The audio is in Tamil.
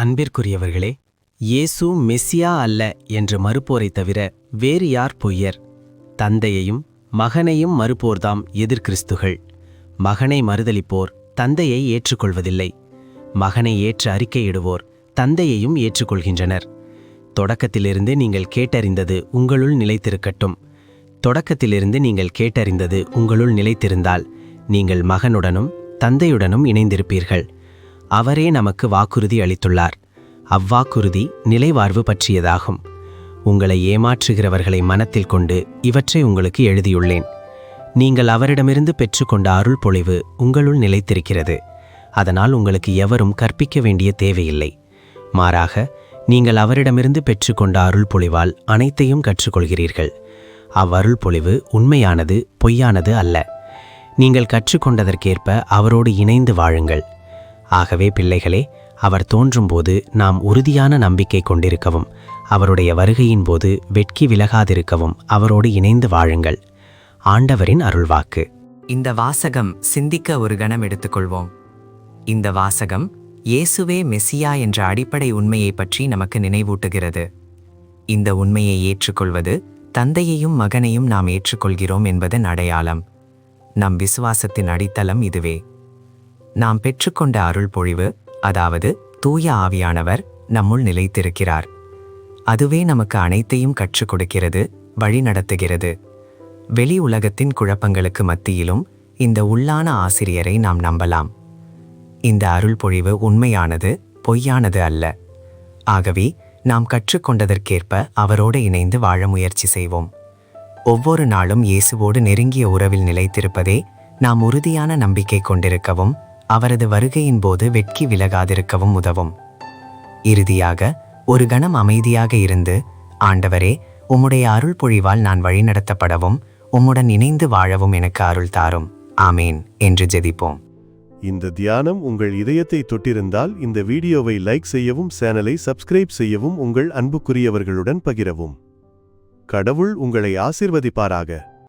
அன்பிற்குரியவர்களே இயேசு மெஸ்ஸியா அல்ல என்று மறுப்போரைத் தவிர வேறு யார் பொய்யர்? தந்தையையும் மகனையும் மறுப்போர்தாம் எதிர்கிறிஸ்துகள் மகனை மறுதலிப்போர் தந்தையை ஏற்றுக்கொள்வதில்லை. மகனை ஏற்று அறிக்கையிடுவோர் தந்தையையும் ஏற்றுக்கொள்கின்றனர். தொடக்கத்திலிருந்து நீங்கள் கேட்டறிந்தது உங்களுள் நிலைத்திருக்கட்டும். தொடக்கத்திலிருந்து நீங்கள் கேட்டறிந்தது உங்களுள் நிலைத்திருந்தால் நீங்கள் மகனுடனும் தந்தையுடனும் இணைந்திருப்பீர்கள். அவரே நமக்கு வாக்குறுதி அளித்துள்ளார். அவ்வாக்குறுதி நிலைவாழ்வு பற்றியதாகும். உங்களை ஏமாற்றுகிறவர்களை மனத்தில் கொண்டு இவற்றை உங்களுக்கு எழுதியுள்ளேன். நீங்கள் அவரிடமிருந்து பெற்றுக்கொண்ட அருள் பொழிவு உங்களுள் நிலைத்திருக்கிறது. அதனால் உங்களுக்கு எவரும் கற்பிக்க வேண்டிய தேவையில்லை. மாறாக நீங்கள் அவரிடமிருந்து பெற்றுக்கொண்ட அருள் பொழிவால் அனைத்தையும் கற்றுக்கொள்கிறீர்கள். அவ்வருள் பொழிவு உண்மையானது பொய்யானது அல்ல. நீங்கள் கற்றுக்கொண்டதற்கேற்ப அவரோடு இணைந்து வாழுங்கள். ஆகவே பிள்ளைகளே அவர் தோன்றும்போது நாம் உறுதியான நம்பிக்கை கொண்டிருக்கவும் அவருடைய வருகையின் போது வெட்கி விலகாதிருக்கவும் அவரோடு இணைந்து வாழுங்கள். ஆண்டவரின் அருள்வாக்கு. இந்த வாசகம் சிந்திக்க ஒரு கணம் எடுத்துக்கொள்வோம். இந்த வாசகம் இயேசுவே மெசியா என்ற அடிப்படை உண்மையை பற்றி நமக்கு நினைவூட்டுகிறது. இந்த உண்மையை ஏற்றுக்கொள்வது தந்தையையும் மகனையும் நாம் ஏற்றுக்கொள்கிறோம் என்பதன் அடையாளம். நம் விசுவாசத்தின் அடித்தளம் இதுவே. நாம் பெற்றுக்கொண்ட அருள் பொழிவு அதாவது தூய ஆவியானவர் நம்முள் நிலைத்திருக்கிறார். அதுவே நமக்கு அனைத்தையும் கற்றுக் கொடுக்கிறது வழி நடத்துகிறது வெளி உலகத்தின் குழப்பங்களுக்கு மத்தியிலும் இந்த உள்ளான ஆசிரியரை நாம் நம்பலாம். இந்த அருள் பொழிவு உண்மையானது பொய்யானது அல்ல. ஆகவே நாம் கற்றுக்கொண்டதற்கேற்ப அவரோடு இணைந்து வாழ முயற்சி செய்வோம். ஒவ்வொரு நாளும் இயேசுவோடு நெருங்கிய உறவில் நிலைத்திருப்பதே நாம் உறுதியான நம்பிக்கை கொண்டிருக்கவும் அவரது வருகையின் போது வெட்கி விலகாதிருக்கவும் உதவும். இறுதியாக ஒரு கணம் அமைதியாக இருந்து ஆண்டவரே உம்முடைய அருள் பொழிவால் நான் வழிநடத்தப்படவும் உம்முடன் இணைந்து வாழவும் எனக்கு அருள் தாரும். ஆமேன் என்று ஜெதிப்போம் இந்த தியானம் உங்கள் இதயத்தை தொட்டிருந்தால் இந்த வீடியோவை லைக் செய்யவும் சேனலை சப்ஸ்கிரைப் செய்யவும் உங்கள் அன்புக்குரியவர்களுடன் பகிரவும். கடவுள் உங்களை ஆசிர்வதிப்பாராக.